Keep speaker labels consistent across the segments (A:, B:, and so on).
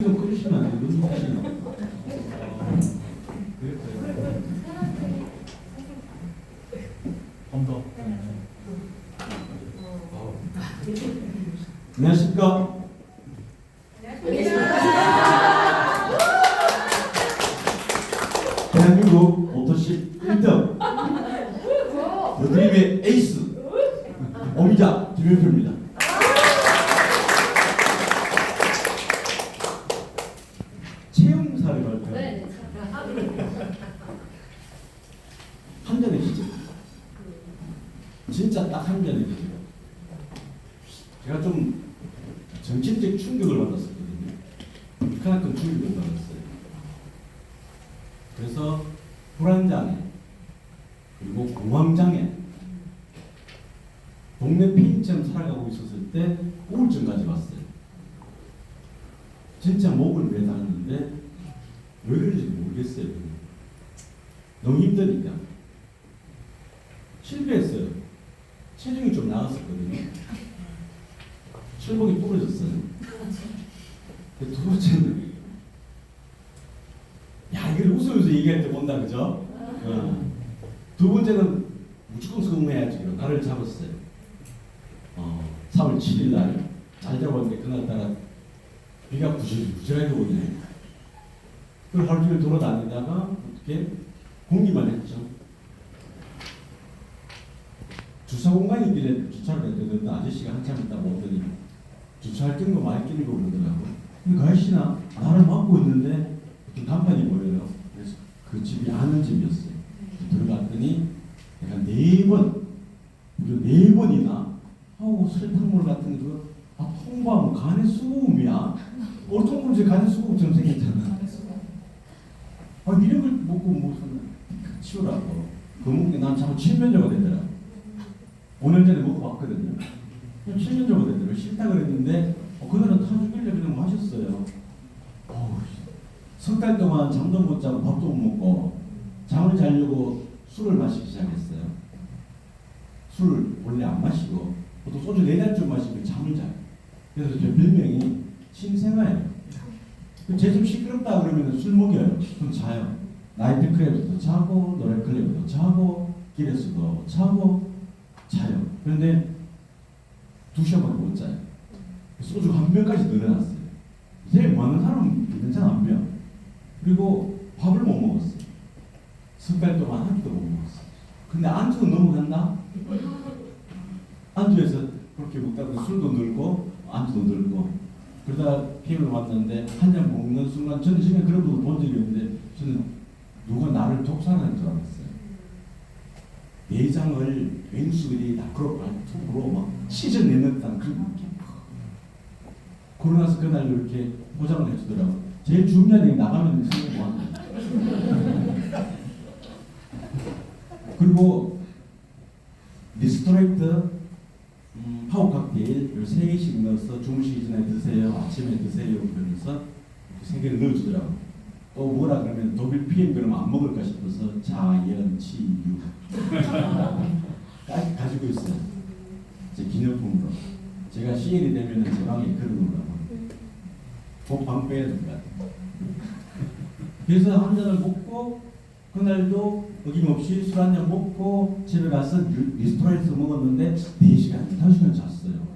A: 좀 끄주시면 안 돼요? 너무 하시나?
B: 더.
A: 안녕하십니까? 대한민국 오토십 1등 더드림의 에이스 오미자 김현표입니다. 체험사를 발표
C: 네,
A: 한 잔의 기적 진짜 딱 한 잔의 기적 제가 좀 정신적 충격을 받았었거든요. 크나큰 충격을 받았어요. 그래서 불안장애 그리고 공황장애 동네 폐인처럼 살아가고 있었을 때 우울증까지 왔어요. 진짜 목을 매달았는데 왜 그런지 모르겠어요. 너무 힘드니까 실패했어요. 체중이 좀 나갔었거든요. 철봉이 부러졌어요. 번째는 야 이걸 웃으면서 얘기할 때 본다 그죠? 어. 두 번째는 무조건 성공해야지 나를 잡았어요. 어, 3월 7일 날 잘 잡았는데 그날따라 비가 부실부실하게 오네. 그 하루 종일 돌아다니다가 어떻게 공기만 했죠. 주차 공간이 있길래 주차를 했더니 아저씨가 한참 있다고 오더니 주차할 정도 많이 끼는 거 그러더라고. 근 데그 아저씨나 나를 막고 있는데 어떤 간판이 보여요. 그래서 그 집이 아는 집이었어요. 들어갔더니 내가 네 번, 무려 네 번이나 하고 설탕물 같은 거, 아, 통과하면 간의 수고음이야. 얼통물질 간의 수고음처럼 생겼잖아. 아, 이런 걸 먹고 무슨 치우라고. 그 먹는 난 자꾸 칠면조가 되더라고. 5년 전에. 그냥 7년 정도 되더라고요. 싫다 그랬는데 어, 그날은 타주 길래 그냥 마셨어요. 석달 동안 잠도 못 자고 밥도 못 먹고 잠을 자려고 술을 마시기 시작했어요. 술을 원래 안 마시고 보통 소주 네 잔쯤 마시면 잠을 자요. 그래서 제 별명이 신생아예요. 제좀 시끄럽다 그러면 술 먹여요. 그럼 자요. 나이트 클럽에도 자고 노래 클럽에도 자고 길에서도 자고 자요. 그런데 두 시간밖에 못 자요. 소주 한 병까지 늘어났어요. 제일 많은 사람은 괜찮아 한 병. 그리고 밥을 못 먹었어요. 석달 동안 한 끼도 못 먹었어요. 근데 안주는 넘어간다? 안주에서 그렇게 먹다가 술도 늘고 안주도 늘고 그러다 피임을 왔는데 한 잔 먹는 순간 저는 지금 그런 분을 본 적이 없는데 저는 누가 나를 독살하는 줄 알았어요. 내장을 왼수들이 나그로 발톱으로 막 찢어내는 듯한 그런 느낌. 그러고 나서 그날 이렇게 포장을 해주더라고. 제일 중요한 게 나가면 술을 뭐하는 그리고 리스토레이트 음, 파워 칵테일 세 개씩 넣어서 주무시기 전에 드세요. 아침에 드세요. 그러면서 세 개를 넣어주더라고. 또 뭐라 그러면 독일 PM 그러면 안 먹을까 싶어서 자연치유 딱 가지고 있어요. 제 기념품으로. 제가 시인이 되면 제 방에 그려놓으 될것 같아요. 그래서 한 잔을 먹고 그날도 어김없이 술 한 잔 먹고 집에 가서 리스토랑에서 먹었는데 4시간, 5시간 잤어요.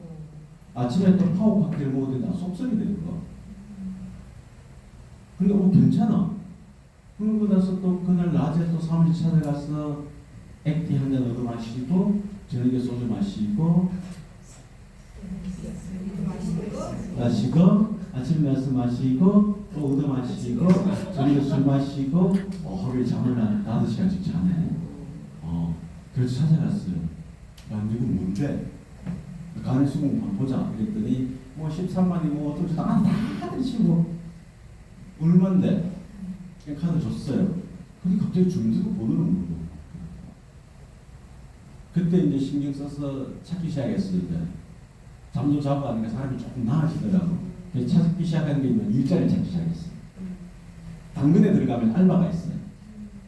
A: 아침에 또 파워 칵테일 나 속쓰게 되는 거. 근데 어 괜찮아. 그러고 나서 또 그날 낮에 또 사무실 찾아가서 액티 한 잔 얻어 마시고 저녁에 소주 마시고 마시고 아침에 와서 마시고 또 얻어 마시고 저녁에 술 마시고 어, 하루에 잠을 한 다섯 시간씩 자네. 어 그래서 찾아갔어요. 야 이건 뭔데? 간의 수공 한번 보자. 그랬더니 뭐 13만이 뭐 어떻게 다 다들 치고? 그냥 카드 줬어요. 근데 갑자기 못 오는 거고. 그때 이제 신경 써서 찾기 시작했어요. 이제. 잠도 자고 하니까 사람이 조금 나아지더라고. 그래서 찾기 시작한 게 있는 일자리 찾기 시작했어요. 당근에 들어가면 알바가 있어요.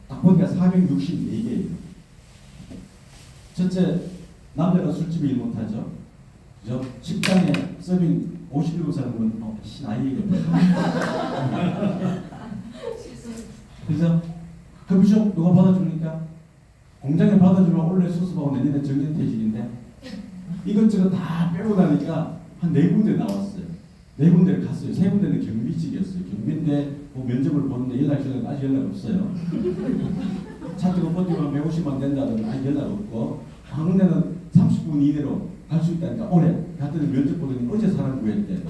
A: 딱 보니까 464개예요. 첫째, 남자가 술집에 일 못하죠. 그죠? 식당에 서빙 57살은 어, 씨, 나이 얘기다. 그래서 그 비숍 누가 받아주니까 공장에 받아주면 원래 수습하고 내년에 정년퇴직인데 이것저것 다 빼고 나니까 한 네 군데 나왔어요. 네 군데를 갔어요. 세 군데는 경비직이었어요. 경비인데 뭐 면접을 보는데 연락 주는 아직 연락 없어요. 차트가 버티면 150만 된다던 아직 연락 없고 한 군데는 30분 이내로 갈 수 있다니까 올해 갔더니 면접 보더니 어제 사람 구했대.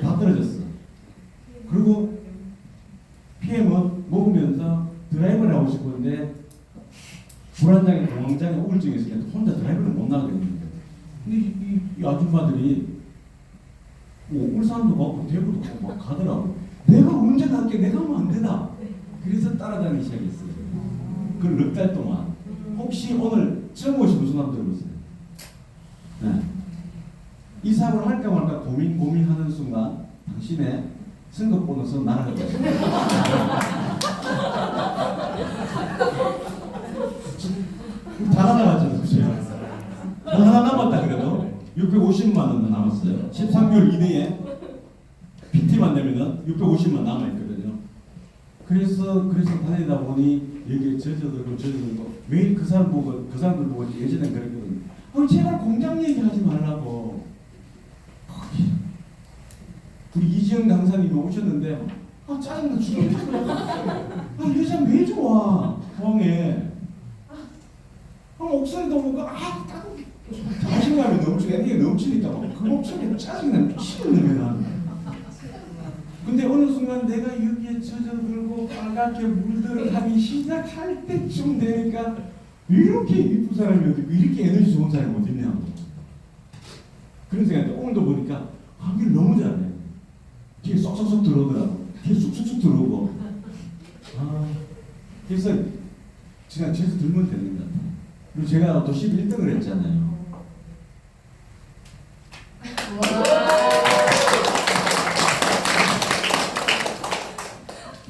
A: 다 떨어졌어. 그리고 PM은 먹으면서 드라이브를 하고 싶었는데 불안장애, 공황장애, 우울증이 있으니까 혼자 드라이브를 못 거예요. 근데 이, 이, 이 아줌마들이 뭐 울산도 가고 대구도 가고 막 가더라고. 내가 갈게? 내가 하면 안 되나? 그래서 따라다니기 시작했어요. 그 넉 달 동안. 혹시 오늘 처음 오신 무슨 남 들어보세요? 네. 이 사업을 할까 말까 고민 고민하는 순간 당신의 승급 보너스는 날아갈 것입니다. 다 날아갔잖아요, 그죠? 뭐 하나 남았다 650만 원 남았어요. 13개월 이내에 PT만 내면은 650만 남아 있거든요. 그래서 그래서 다니다 보니 여기에 젖어들고 젖어들고 매일 그 사람 보고 그 사람들 보고 예전에 그랬거든요. 아 제발 공장 얘기하지 말라고. 우리 이지영 강사님이 오셨는데 아 짜증나 죽겠네. 아 여자 왜 좋아 포항에. 아 목소리도 보고 아 따고 자신감이 넘치고 애들이 넘치니까 막그 목소리가 짜증나 미치겠네 난. 근데 어느 순간 내가 여기에 젖어들고 빨갛게 물들어가기 시작할 때쯤 되니까 이렇게 이쁜 사람이 어디 있고 이렇게 에너지 좋은 사람이 어디 있냐고 그런 생각이 오늘도 보니까 감기를 너무 잘해 뒤에 쏙쏙쏙 들어오더라고. 뒤에 쑥쑥쑥 들어오고. 아 그래서 그냥 제에서 들면 되는 것 같아요. 그리고 제가 도시 1등을 했잖아요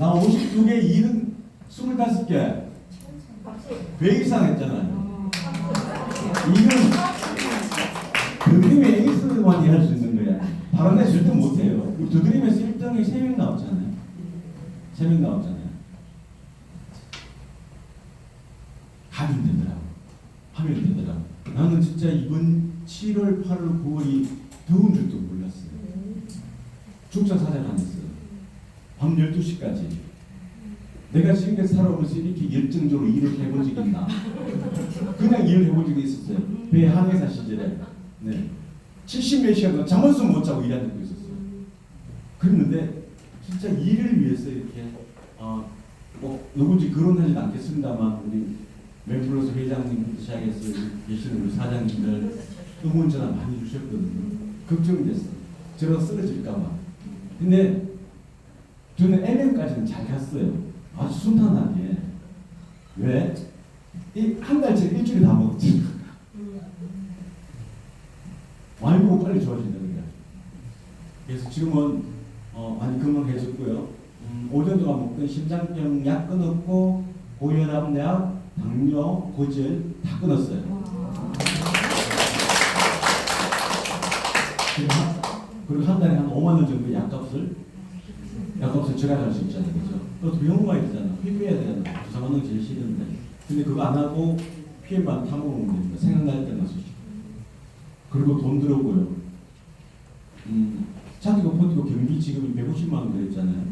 A: 나 52개 2등 25개 100 이상 했잖아요. 이건 드림의 에이스만이 할 수 있는 거야. 다른 데 절대 못해요. 우리 드림에서 1등이 3명 나왔잖아요. 3명 나왔잖아요. 하면 되더라고. 하면 되더라고. 나는 진짜 이번 7월 8월 9월이 더운 줄도 몰랐어요. 죽자 사장 안 했어요 밤 12시까지. 내가 지금까지 살아오면서 이렇게 열정적으로 일을 해본 적이 있나? 그냥 일을 해본 적이 있었어요. 배 항해사 시절에. 네. 70몇 시간 잠을 못 자고 일한 적도 있었어요. 그랬는데 진짜 일을 위해서 이렇게 어, 뭐 누군지 거론하진 않겠습니다만 우리 멤플러스 회장님부터 시작해서 계시는 우리 사장님들 응원 전화 많이 주셨거든요. 걱정이 됐어 저러다 쓰러질까봐. 근데 저는 LM까지는 잘 갔어요. 아주 순탄하게. 왜? 이한 달째 일주일에 다 먹었지. 많이 보고 빨리 좋아진다는 거야. 그래서 지금은 어, 많이 건강해졌고요. 음, 5년 동안 먹던 심장병 약 끊었고 고혈압 약, 당뇨, 고지혈 다 끊었어요. 그리고 한, 달에 한 5만 원 정도 약값을 절약할 수 있잖아요. 그죠? 가야 되잖아. 피 빼야 되잖아. 거 제일 싫은데. 근데 그거 안 하고 피해만 타먹으면 됩니다. 생각날 때만 쓰시고. 그리고 돈 들어오고요. 음, 차티고 포티고 경비 지급이 150만 원 그랬잖아요.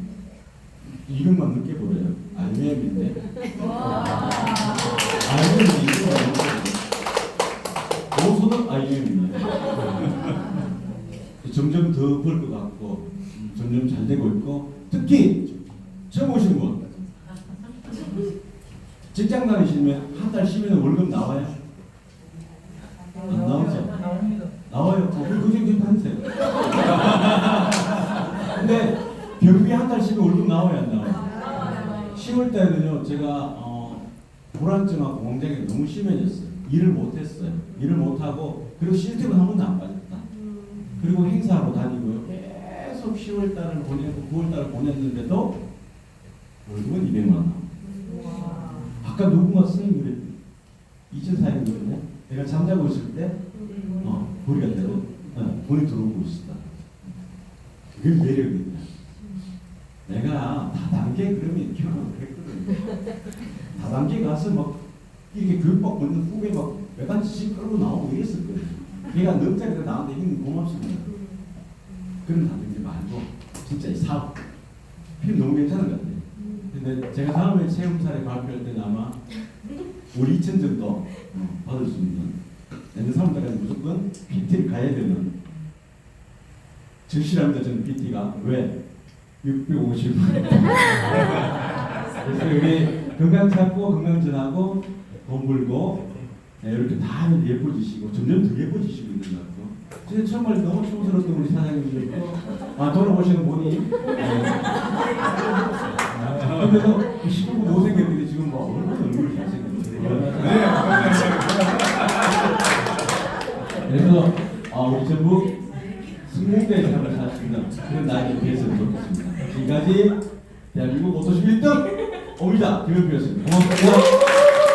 A: 이름만 늦게 버려요. IMM인데. IMM이 이름만 늦게 버려요. 오소는 IMM이네. 점점 더 벌 것 같고 음, 점점 잘 되고 있고 특히 처음 오신 분 직장 다니시면 한달 쉬면 월급 나와요? 안 나오죠? 나와요. 어, 그럼 그 정도 다니세요. 근데 경비 한달 쉬면 월급 나와요 안 나와요? 10월 달에는요 제가 어, 불안증하고 공장이 너무 심해졌어요. 일을 못했어요. 일을 못하고 그리고 실습은 한 번도 안 빠졌다. 그리고 행사하러 다니고요. 계속 10월 달을 보내고 9월 달을 보냈는데도 월급은 200만 원. 아까 누군가 선생님 그랬 이천 사님 그랬네. 내가 잠자고 있을 때 어, 우리가 되고 어, 돈이 들어오고 있었다. 그게 매력이야. 내가 다단계 그러면 결혼을 했거든. 다단계 가서 막 이렇게 교육받고 있는 후배 막 외간지식 끌고 나오고 이랬었거든. 걔가 넉자리가 나한테 힘 고맙습니다. 그런 단계 말고 진짜 이 사업 필 너무 괜찮은 것 같아요. 근데 제가 다음에 체험사례 발표할 때는 아마 우리 2천 정도 어, 받을 수 있는 내년 3월달까지 무조건 PT를 가야 되는 절실합니다 저는 PT가 왜? 650만 그래서 여기 건강 찾고 건강 전하고 돈 벌고 네, 이렇게 다 예뻐지시고 점점 더 예뻐지시고 있는 것 진짜 정말 너무 촌스러웠던 우리 사장님들도 아 돌아보시는 분이. 네. 아, 그래서 시부부 못생겼는데 지금 뭐 얼굴 얼굴 잘생겼어요 그래서 아, 우리 전부 승공대의 삶을 살았습니다. 그런 나이가 됐으면 좋겠습니다 지금까지 대한민국 오토시 1등 옵니다 김현표였습니다. 고맙습니다